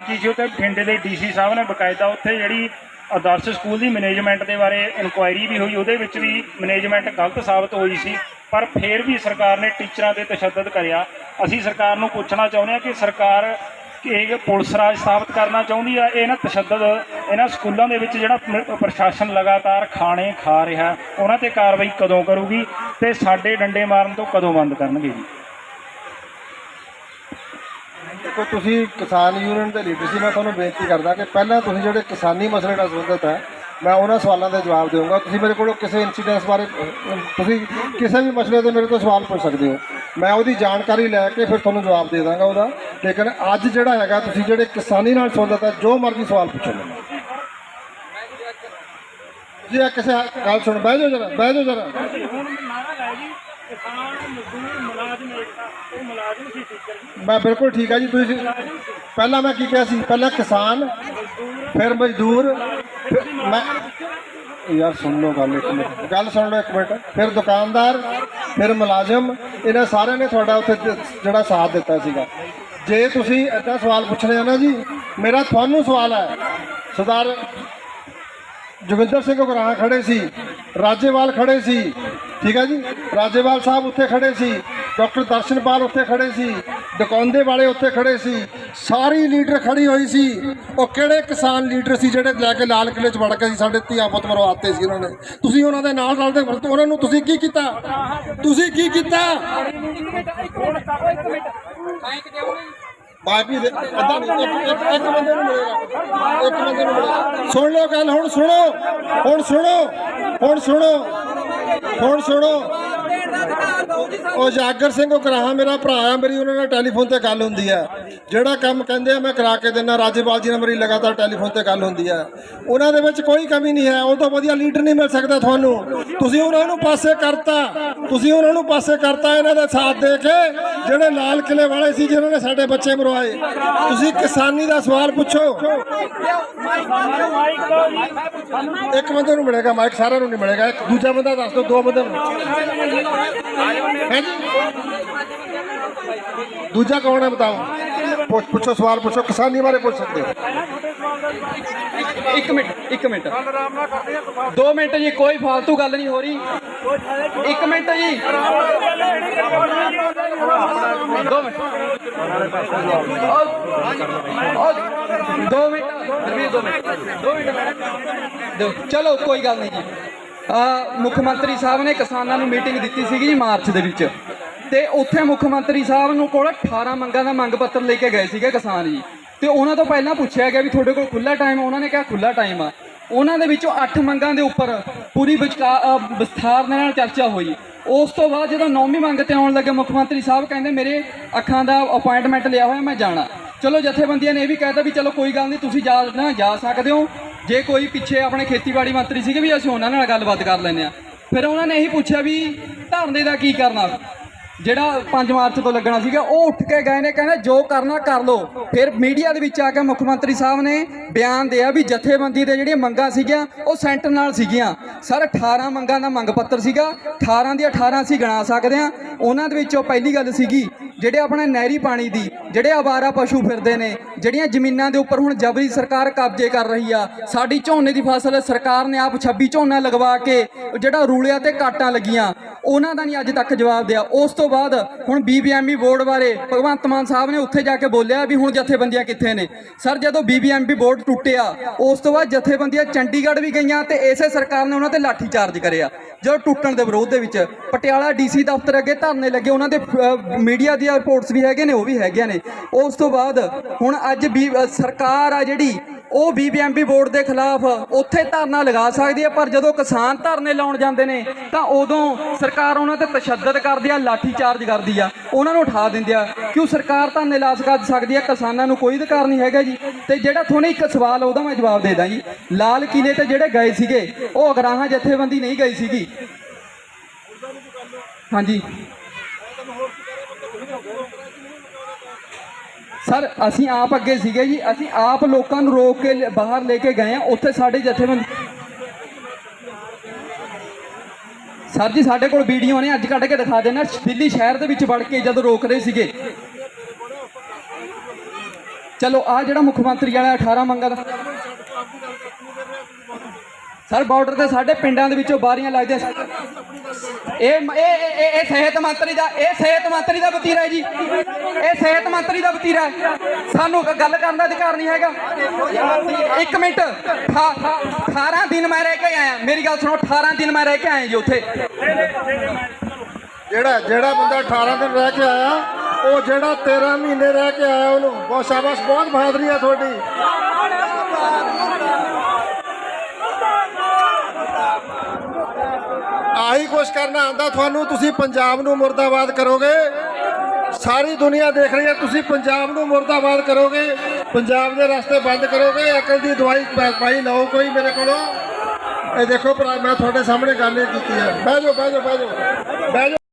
ਕੀ ਸੀ ਉੱਥੇ ਬਠਿੰਡੇ ਦੇ ਡੀਸੀ ਸਾਹਿਬ ਨੇ ਬਕਾਇਦਾ ਉੱਥੇ ਜਿਹੜੀ ਆਦਰਸ਼ ਸਕੂਲ ਦੀ ਮੈਨੇਜਮੈਂਟ ਦੇ ਬਾਰੇ ਇਨਕੁਆਇਰੀ ਵੀ ਹੋਈ, ਉਹਦੇ ਵਿੱਚ ਵੀ ਮੈਨੇਜਮੈਂਟ ਗਲਤ ਸਾਬਤ ਹੋਈ ਸੀ, ਪਰ ਫਿਰ ਵੀ ਸਰਕਾਰ ਨੇ ਟੀਚਰਾਂ ਤੇ ਤਸ਼ੱਦਦ ਕਰਿਆ। ਅਸੀਂ ਸਰਕਾਰ ਨੂੰ ਪੁੱਛਣਾ ਚਾਹੁੰਦੇ ਹਾਂ ਕਿ ਸਰਕਾਰ ਇਹ ਪੁਲਿਸ ਰਾਜ ਸਾਬਤ ਕਰਨਾ ਚਾਹੁੰਦੀ ਆ, ਇਹ ਨਾ ਤਸ਼ੱਦਦ ਇਹਨਾਂ ਸਕੂਲਾਂ ਦੇ ਵਿੱਚ ਜਿਹੜਾ ਪ੍ਰਸ਼ਾਸਨ ਲਗਾਤਾਰ ਖਾਣੇ ਖਾ ਰਿਹਾ, ਉਹਨਾਂ ਤੇ ਕਾਰਵਾਈ ਕਦੋਂ ਕਰੂਗੀ ਤੇ ਸਾਡੇ ਡੰਡੇ ਮਾਰਨ ਤੋਂ ਕਦੋਂ ਬੰਦ ਕਰਨਗੇ ਜੀ? ਦੇਖੋ, ਤੁਸੀਂ ਕਿਸਾਨ ਯੂਨੀਅਨ ਦੇ ਲੀਡਰ ਸੀ, ਮੈਂ ਤੁਹਾਨੂੰ ਬੇਨਤੀ ਕਰਦਾ ਕਿ ਪਹਿਲਾਂ ਤੁਸੀਂ ਜਿਹੜੇ ਕਿਸਾਨੀ ਮਸਲੇ ਨਾਲ ਸੰਬੰਧਿਤ ਹੈ ਮੈਂ ਉਹਨਾਂ ਸਵਾਲਾਂ ਦੇ ਜਵਾਬ ਦੇਵਾਂਗਾ। ਤੁਸੀਂ ਮੇਰੇ ਕੋਲੋਂ ਕਿਸੇ ਇਨਸੀਡੈਂਸ ਬਾਰੇ ਤੁਸੀਂ ਕਿਸੇ ਵੀ ਮਸਲੇ ਤੇ ਮੇਰੇ ਤੋਂ ਸਵਾਲ ਪੁੱਛ ਸਕਦੇ ਹੋ। ਮੈਂ ਉਹਦੀ ਜਾਣਕਾਰੀ ਲੈ ਕੇ ਫਿਰ ਤੁਹਾਨੂੰ ਜਵਾਬ ਦੇ ਦਾਂਗਾ ਉਹਦਾ। ਲੇਕਿਨ ਅੱਜ ਜਿਹੜਾ ਹੈਗਾ, ਤੁਸੀਂ ਜਿਹੜੇ ਕਿਸਾਨੀ ਨਾਲ ਸੰਬੰਧਿਤ ਹੈ ਜੋ ਮਰਜ਼ੀ ਸਵਾਲ ਪੁੱਛੋ ਮੈਨੂੰ। ਜੀ ਇਹ ਕਿਸੇ, ਗੱਲ ਸੁਣ, ਬਹਿ ਜਾਓ ਜਰਾ, ਬਹਿ ਜਾਓ ਜਰਾ। ਹੁਣ ਨਾਰਾ ਲੈ ਜੀ, ਕਿਸਾਨ ਮਜ਼ਦੂਰ ਮੁਲਾਜ਼ਮ ਸੀ ਟੀਚਰ ਜੀ ਮੈਂ ਬਿਲਕੁਲ ਠੀਕ ਹੈ ਜੀ ਤੁਸੀਂ ਪਹਿਲਾਂ ਮੈਂ ਕੀ ਕਿਹਾ ਸੀ? ਪਹਿਲਾਂ ਕਿਸਾਨ ਫਿਰ ਮਜ਼ਦੂਰ ਫਿਰ ਮੈਂ ਯਾਰ ਸੁਣ ਲਓ ਗੱਲ ਇੱਕ ਮਿੰਟ। ਗੱਲ ਸੁਣ ਲਓ ਇੱਕ ਮਿੰਟ। ਫਿਰ ਦੁਕਾਨਦਾਰ ਫਿਰ ਮੁਲਾਜ਼ਮ ਇਹਨਾਂ ਸਾਰਿਆਂ ਨੇ ਤੁਹਾਡਾ ਉੱਥੇ ਜਿਹੜਾ ਸਾਥ ਦਿੱਤਾ ਸੀਗਾ। ਜੇ ਤੁਸੀਂ ਏਦਾਂ ਸਵਾਲ ਪੁੱਛਣੇ ਆ ਨਾ ਜੀ ਮੇਰਾ ਤੁਹਾਨੂੰ ਸਵਾਲ ਹੈ ਸਰਦਾਰ ਜੋਗਿੰਦਰ ਸਿੰਘ ਉਗਰਾਹਾਂ ਖੜੇ ਸੀ ਰਾਜੇਵਾਲ ਖੜੇ ਸੀ ਠੀਕ ਹੈ ਜੀ? ਰਾਜੇਵਾਲ ਸਾਹਿਬ ਉੱਥੇ ਖੜੇ ਸੀ ਡਾਕਟਰ ਦਰਸ਼ਨਪਾਲ ਉੱਥੇ ਖੜੇ ਸੀ, ਦੁਕਾਨਦੇ ਵਾਲੇ ਉੱਥੇ ਖੜੇ ਸੀ, ਸਾਰੀ ਲੀਡਰ ਖੜੀ ਹੋਈ ਸੀ। ਉਹ ਕਿਹੜੇ ਕਿਸਾਨ ਲੀਡਰ ਸੀ ਜਿਹੜੇ ਲੈ ਕੇ ਲਾਲ ਕਿਲੇ 'ਚ ਵੜ ਕੇ ਸੀ, ਸਾਡੇ ਧੀਆਂ ਪੁੱਤ ਮਰਵਾਤੇ ਸੀ ਉਹਨਾਂ ਨੇ। ਤੁਸੀਂ ਉਹਨਾਂ ਦੇ ਨਾਲ ਰਲਦੇ ਫਿਰਦੇ ਉਹਨਾਂ ਨੂੰ ਤੁਸੀਂ ਕੀ ਕੀਤਾ? ਤੁਸੀਂ ਕੀ ਕੀਤਾ? ਬਾਕੀ ਅੱਧਾ ਇੱਕ ਬੰਦੇ ਨੂੰ ਮਿਲੇਗਾ ਇੱਕ ਬੰਦੇ ਨੂੰ ਮਿਲੇਗਾ ਸੁਣ ਲਓ ਗੱਲ, ਹੁਣ ਸੁਣੋ ਹੁਣ ਸੁਣੋ ਹੁਣ ਸੁਣੋ ਹੁਣ ਸੁਣੋ। ਉਹ ਜਾਗਰ ਸਿੰਘ ਉਗਰਾਹਾਂ ਮੇਰਾ ਭਰਾ ਆ, ਮੇਰੀ ਉਹਨਾਂ ਨਾਲ ਟੈਲੀਫੋਨ ਤੇ ਗੱਲ ਹੁੰਦੀ ਹੈ ਜਿਹੜਾ ਕੰਮ ਕਹਿੰਦੇ ਆ ਮੈਂ ਕਰਾ ਕੇ ਦਿੰਦਾ ਰਾਜੇਵਾਲ ਜੀ ਨਾਲ ਮੇਰੀ ਲਗਾਤਾਰ ਟੈਲੀਫੋਨ ਤੇ ਗੱਲ ਹੁੰਦੀ ਹੈ ਉਹਨਾਂ ਦੇ ਵਿੱਚ ਕੋਈ ਕਮੀ ਨਹੀਂ ਹੈ, ਉਹ ਤੋਂ ਵਧੀਆ ਲੀਡਰ ਨਹੀਂ ਮਿਲ ਸਕਦਾ ਤੁਹਾਨੂੰ। ਤੁਸੀਂ ਉਹਨਾਂ ਨੂੰ ਪਾਸੇ ਕਰਤਾ, ਤੁਸੀਂ ਉਹਨਾਂ ਨੂੰ ਪਾਸੇ ਕਰਤਾ ਇਹਨਾਂ ਦਾ ਸਾਥ ਦੇ ਕੇ, ਜਿਹੜੇ ਲਾਲ ਕਿਲੇ ਵਾਲੇ ਸੀ ਜਿਨ੍ਹਾਂ ਨੇ ਸਾਡੇ ਬੱਚੇ ਮਰਵਾਏ। ਤੁਸੀਂ ਕਿਸਾਨੀ ਦਾ ਸਵਾਲ ਪੁੱਛੋ। ਇੱਕ ਬੰਦੇ ਨੂੰ ਮਿਲੇਗਾ, ਮਾਈਕ ਸਾਰਿਆਂ ਨੂੰ ਨਹੀਂ ਮਿਲੇਗਾ, ਇੱਕ ਦੂਜਾ ਬੰਦਾ ਦੱਸ ਦਿਓ, ਦੋ ਬੰਦੇ ਨੂੰ। ਹੈ ਜੀ ਦੂਜਾ ਕੌਣ ਹੈ ਬਤਾਓ? ਪੁੱਛ- ਪੁੱਛੋ, ਸਵਾਲ ਪੁੱਛੋ, ਕਿਸਾਨੀ ਬਾਰੇ ਪੁੱਛ ਸਕਦੇ ਹੋ। ਇੱਕ ਮਿੰਟ ਇੱਕ ਮਿੰਟ। ਦੋ ਮਿੰਟ ਜੀ, ਕੋਈ ਫालतू ਗੱਲ ਨਹੀਂ ਹੋ ਰਹੀ। ਇੱਕ ਮਿੰਟ ਜੀ। ਦੋ ਮਿੰਟ ਦੋ ਮਿੰਟ। ਦੋ ਮਿੰਟ। ਚਲੋ, ਕੋਈ ਗੱਲ ਨਹੀਂ ਜੀ। ਮੁੱਖ ਮੰਤਰੀ ਸਾਹਿਬ ਨੇ ਕਿਸਾਨਾਂ ਨੂੰ ਮੀਟਿੰਗ ਦਿੱਤੀ ਸੀਗੀ ਜੀ ਮਾਰਚ ਦੇ ਵਿੱਚ। ਤੇ ਉੱਥੇ ਮੁੱਖ ਮੰਤਰੀ ਸਾਹਿਬ ਨੂੰ ਕੋਲ 18 ਮੰਗਾਂ ਦਾ ਮੰਗ ਪੱਤਰ ਲੈ ਕੇ ਗਏ ਸੀਗੇ ਕਿਸਾਨ ਜੀ। ਤੇ ਉਹਨਾਂ ਤੋਂ ਪਹਿਲਾਂ ਪੁੱਛਿਆ ਗਿਆ ਵੀ ਤੁਹਾਡੇ ਕੋਲ ਖੁੱਲਾ ਟਾਈਮ ਉਹਨਾਂ ਨੇ ਕਿਹਾ ਖੁੱਲਾ ਟਾਈਮ ਆ। ਉਹਨਾਂ ਦੇ ਵਿੱਚੋਂ 8 ਮੰਗਾਂ ਦੇ ਉੱਪਰ ਪੂਰੀ ਵਿਚਕਾ- ਵਿਸਥਾਰ ਦੇ ਨਾਲ ਚਰਚਾ ਹੋਈ। ਉਸ ਤੋਂ ਬਾਅਦ ਜਦੋਂ ਨੌਵੀਂ ਮੰਗ ਤੇ ਆਉਣ ਲੱਗੇ, ਮੁੱਖ ਮੰਤਰੀ ਸਾਹਿਬ ਕਹਿੰਦੇ, ਮੇਰੇ ਅੱਖਾਂ ਦਾ ਅਪਾਇੰਟਮੈਂਟ ਲਿਆ ਹੋਇਆ, ਮੈਂ ਜਾਣਾ। ਚਲੋ ਜਥੇਬੰਦੀਆਂ ਨੇ ਇਹ ਵੀ ਕਹਿਤਾ ਵੀ ਚਲੋ ਕੋਈ ਗੱਲ ਨਹੀਂ, ਤੁਸੀਂ ਜਾ ਨਾ ਜਾ ਸਕਦੇ ਹੋ। ਜੇ ਕੋਈ ਪਿੱਛੇ ਆਪਣੇ ਖੇਤੀਬਾੜੀ ਮੰਤਰੀ ਸੀਗੇ ਵੀ ਅਸੀਂ ਉਹਨਾਂ ਨਾਲ ਗੱਲਬਾਤ ਕਰ ਲੈਂਦੇ ਆ ਫਿਰ ਉਹਨਾਂ ਨੇ ਇਹੀ ਪੁੱਛਿਆ ਵੀ ਧਰਨੇ ਦਾ ਕੀ ਕਰਨਾ? ਜਿਹੜਾ 5 ਮਾਰਚ ਤੋਂ ਲੱਗਣਾ ਸੀਗਾ, ਉਹ ਉੱਠ ਕੇ ਗਏ ਨੇ, ਕਹਿੰਦੇ ਜੋ ਕਰਨਾ ਕਰ ਲਓ। ਫਿਰ ਮੀਡੀਆ ਦੇ ਵਿੱਚ ਆ ਕੇ ਮੁੱਖ ਮੰਤਰੀ ਸਾਹਿਬ ਨੇ ਬਿਆਨ ਦਿਆ ਵੀ ਜਥੇਬੰਦੀ ਦੇ ਜਿਹੜੀਆਂ ਮੰਗਾਂ ਸੀਗੀਆਂ, ਉਹ ਸੈਂਟਰ ਨਾਲ ਸੀਗੀਆਂ। ਸਰ 18 ਮੰਗਾਂ ਦਾ ਮੰਗ ਪੱਤਰ ਸੀਗਾ 18 ਦੀਆਂ 18 ਅਸੀਂ ਗਿਣਾ ਸਕਦੇ ਹਾਂ। ਉਹਨਾਂ ਦੇ ਵਿੱਚੋਂ ਪਹਿਲੀ ਗੱਲ ਸੀਗੀ ਜਿਹੜੇ ਆਪਣੇ ਨਹਿਰੀ ਪਾਣੀ ਦੀ, ਜਿਹੜੇ ਆਵਾਰਾ ਪਸ਼ੂ ਫਿਰਦੇ ਨੇ, ਜਿਹੜੀਆਂ ਜ਼ਮੀਨਾਂ ਦੇ ਉੱਪਰ ਹੁਣ ਜਬਰੀ ਸਰਕਾਰ ਕਬਜ਼ੇ ਕਰ ਰਹੀ ਆ, ਸਾਡੀ ਝੋਨੇ ਦੀ ਫਸਲ ਸਰਕਾਰ ਨੇ ਆਪ 26 ਝੋਨਾ ਲਗਵਾ ਕੇ ਜਿਹੜਾ ਰੂਲਿਆਂ ਤੇ ਕਾਟਾਂ ਲੱਗੀਆਂ, ਉਹਨਾਂ ਦਾ ਨਹੀਂ ਅੱਜ ਤੱਕ ਜਵਾਬ ਦਿਆ। ਉਸ ਤੋਂ ਬਾਅਦ ਹੁਣ ਬੀਬੀਐਮਬੀ ਬੋਰਡ ਬਾਰੇ ਭਗਵੰਤ ਮਾਨ ਸਾਹਿਬ ਨੇ ਉੱਥੇ ਜਾ ਕੇ ਬੋਲਿਆ ਵੀ ਹੁਣ ਜਥੇਬੰਦੀਆਂ ਕਿੱਥੇ ਨੇ। ਸਰ, ਜਦੋਂ ਬੀਬੀਐਮਬੀ ਬੋਰਡ ਟੁੱਟਿਆ, ਉਸ ਤੋਂ ਬਾਅਦ ਜਥੇਬੰਦੀਆਂ ਚੰਡੀਗੜ੍ਹ ਵੀ ਗਈਆਂ ਤੇ ਇਸੇ ਸਰਕਾਰ ਨੇ ਉਹਨਾਂ ਤੇ ਲਾਠੀ ਚਾਰਜ ਕਰਿਆ। ਜਦੋਂ ਟੁੱਟਣ ਦੇ ਵਿਰੋਧ ਦੇ ਵਿੱਚ ਪਟਿਆਲਾ ਡੀਸੀ ਦਫ਼ਤਰ ਅੱਗੇ ਧਰਨੇ ਲੱਗੇ, ਉਹਨਾਂ ਦੇ ਮੀਡੀਆ ਦੀ ਦੀਆਂ ਰਿਪੋਰਟਸ ਵੀ ਹੈਗੇ ਨੇ, ਉਹ ਵੀ ਹੈਗੀਆਂ ਨੇ। ਉਸ ਤੋਂ ਬਾਅਦ ਹੁਣ ਅੱਜ ਵੀ ਸਰਕਾਰ ਆ ਜਿਹੜੀ, ਉਹ ਬੀਬੀਐਮਬੀ ਬੋਰਡ ਦੇ ਖਿਲਾਫ ਉੱਥੇ ਧਰਨਾ ਲਗਾ ਸਕਦੀ ਹੈ, ਪਰ ਜਦੋਂ ਕਿਸਾਨ ਧਰਨੇ ਲਾਉਣ ਜਾਂਦੇ ਨੇ, ਤਾਂ ਉਦੋਂ ਸਰਕਾਰ ਉਹਨਾਂ ਤੇ ਤਸ਼ੱਦਦ ਕਰਦੀ ਆ, ਲਾਠੀ ਚਾਰਜ ਕਰਦੀ ਆ, ਉਹਨਾਂ ਨੂੰ ਉਠਾ ਦਿੰਦੀ ਆ। ਕਿਉਂ ਸਰਕਾਰ ਧਰਨੇ ਲਾ ਸਕਦੀ ਆ? ਕਿਸਾਨਾਂ ਨੂੰ ਕੋਈ ਅਧਿਕਾਰ ਨਹੀਂ ਹੈਗਾ ਜੀ। ਤੇ ਜਿਹੜਾ ਤੁਹਾਨੂੰ ਇੱਕ ਸਵਾਲ ਉਹਦਾ ਮੈਂ ਜਵਾਬ ਦੇ ਦਾਂ ਜੀ। ਲਾਲ ਕਿਲੇ ਤੇ ਜਿਹੜੇ ਗਏ ਸੀਗੇ, ਉਹ ਅਗਰਾਹਾਂ ਜਥੇਬੰਦੀ ਨਹੀਂ ਗਈ ਸੀਗੀ। ਹਾਂਜੀ। ਸਰ, ਅਸੀਂ ਆਪ ਅੱਗੇ ਸੀਗੇ ਜੀ। ਅਸੀਂ ਆਪ ਲੋਕਾਂ ਨੂੰ ਰੋਕ ਕੇ ਬਾਹਰ ਲੈ ਕੇ ਗਏ ਆ। ਉੱਥੇ ਸਾਡੇ ਜਥੇਬੰਦ ਸਰ ਜੀ, ਸਾਡੇ ਕੋਲ ਵੀਡੀਓ ਨੇ। ਅੱਜ ਕੱਢ ਕੇ ਦਿਖਾ ਦੇਣਾ ਦਿੱਲੀ ਸ਼ਹਿਰ ਦੇ ਵਿੱਚ ਵੜ ਕੇ ਜਦੋਂ ਰੋਕ ਰਹੇ ਸੀਗੇ। ਚਲੋ ਆ ਜਿਹੜਾ ਮੁੱਖ ਮੰਤਰੀ ਵਾਲਾ 18 ਮੰਗਾ ਦਾ। ਸਰ ਬਾਰਡਰ ਤੇ ਸਾਡੇ ਪਿੰਡਾਂ ਦੇ ਵਿੱਚੋਂ ਬਾਰੀਆਂ ਲੱਗਦੀਆਂ ਇਹ ਇਹ ਇਹ- ਸਿਹਤ ਮੰਤਰੀ ਦਾ ਇਹ ਸਿਹਤ ਮੰਤਰੀ ਦਾ ਵਤੀਰਾ ਹੈ ਜੀ। ਇਹ ਸਿਹਤ ਮੰਤਰੀ ਦਾ ਵਤੀਰਾ ਹੈ। ਸਾਨੂੰ ਗੱਲ ਕਰਨ ਦਾ ਅਧਿਕਾਰ ਨਹੀਂ ਹੈਗਾ। ਇੱਕ ਮਿੰਟ। ਠਾ- 18 ਦਿਨ ਮੈਂ ਰਹਿ ਕੇ ਆਇਆ। ਮੇਰੀ ਗੱਲ ਸੁਣੋ 18 ਦਿਨ ਮੈਂ ਰਹਿ ਕੇ ਆਇਆ ਜੀ ਉੱਥੇ। ਜਿਹੜਾ ਜਿਹੜਾ ਬੰਦਾ 18 ਦਿਨ ਰਹਿ ਕੇ ਆਇਆ, ਉਹ ਜਿਹੜਾ 13 ਮਹੀਨੇ ਰਹਿ ਕੇ ਆਇਆ ਉਹਨੂੰ। ਬਹੁਤ ਸ਼ਾਬਾਸ਼, ਬਹੁਤ ਬਹਾਦਰੀ ਆ ਤੁਹਾਡੀ। ਆਹੀ ਕੁਛ ਕਰਨਾ ਆਂਦਾ ਤੁਹਾਨੂੰ, ਤੁਸੀਂ ਪੰਜਾਬ ਨੂੰ ਮੁਰਦਾਬਾਦ ਕਰੋਗੇ। ਸਾਰੀ ਦੁਨੀਆ ਦੇਖ ਰਹੀ ਹੈ, ਤੁਸੀਂ ਪੰਜਾਬ ਨੂੰ ਮੁਰਦਾਬਾਦ ਕਰੋਗੇ। ਪੰਜਾਬ ਦੇ ਰਸਤੇ ਬੰਦ ਕਰੋਗੇ, ਅਕਲ ਦੀ ਦਵਾਈ ਪਾਈ ਲਓ ਕੋਈ ਮੇਰੇ ਕੋਲੋਂ। ਇਹ ਦੇਖੋ ਭਰਾ, ਮੈਂ ਤੁਹਾਡੇ ਸਾਹਮਣੇ ਗੱਲ ਇਹ ਕੀਤੀ ਹੈ। ਬਹਿ ਜਾਓ ਬਹਿ ਜਾਓ ਬਹਿ ਜਾਓ। ਬਹਿ ਜਾਓ।